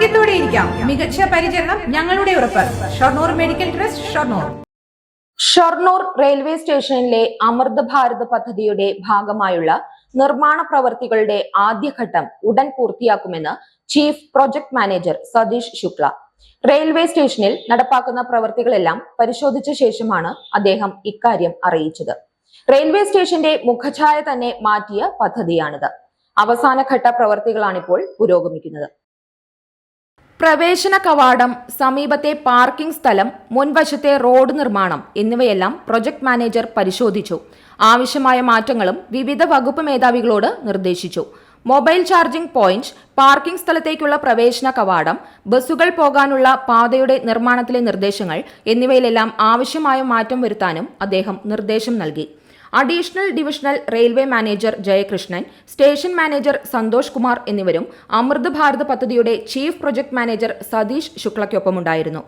ആരോഗ്യത്തോടെ ഇരിക്കാം. മികച്ച പരിചരണം ഞങ്ങളുടെ ഉറപ്പ്. Shoranur medical trust Shoranur. Shoranur railway സ്റ്റേഷനിലെ അമൃത് ഭാരത് പദ്ധതിയുടെ ഭാഗമായുള്ള നിർമ്മാണ പ്രവർത്തികളുടെ ആദ്യഘട്ടം ഉടൻ പൂർത്തിയാക്കുമെന്ന് chief project manager Satish Shukla. Railway സ്റ്റേഷനിൽ നടപ്പാക്കുന്ന പ്രവർത്തികളെല്ലാം പരിശോധിച്ച ശേഷമാണ് അദ്ദേഹം ഇക്കാര്യം അറിയിച്ചത്. റെയിൽവേ സ്റ്റേഷന്റെ മുഖഛായ തന്നെ മാറ്റിയ പദ്ധതിയാണിത്. അവസാനഘട്ട പ്രവർത്തികളാണിപ്പോൾ പുരോഗമിക്കുന്നത്. പ്രവേശന കവാടം സമീപത്തെ പാർക്കിംഗ് സ്ഥലം മുൻവശത്തെ റോഡ് നിർമ്മാണം എന്നിവയെല്ലാം പ്രൊജക്ട് മാനേജർ പരിശോധിച്ചു. ആവശ്യമായ മാറ്റങ്ങളും വിവിധ വകുപ്പ് മേധാവികളോട് നിർദ്ദേശിച്ചു. മൊബൈൽ ചാർജിംഗ് പോയിന്റ് പാർക്കിംഗ് സ്ഥലത്തേക്കുള്ള പ്രവേശന കവാടം ബസ്സുകൾ പോകാനുള്ള പാതയുടെ നിർമ്മാണത്തിലെ നിർദ്ദേശങ്ങൾ എന്നിവയിലെല്ലാം ആവശ്യമായ മാറ്റം വരുത്താനും അദ്ദേഹം നിർദ്ദേശം നൽകി. Additional divisional railway manager Jayakrishnan station manager Santhosh Kumar എന്നിവരും അമൃത് ഭാരത് പദ്ധതിയുടെ ചീഫ് പ്രൊജക്ട് മാനേജർ സതീഷ് ശുക്ലയ്ക്കൊപ്പമുണ്ടായിരുന്നു.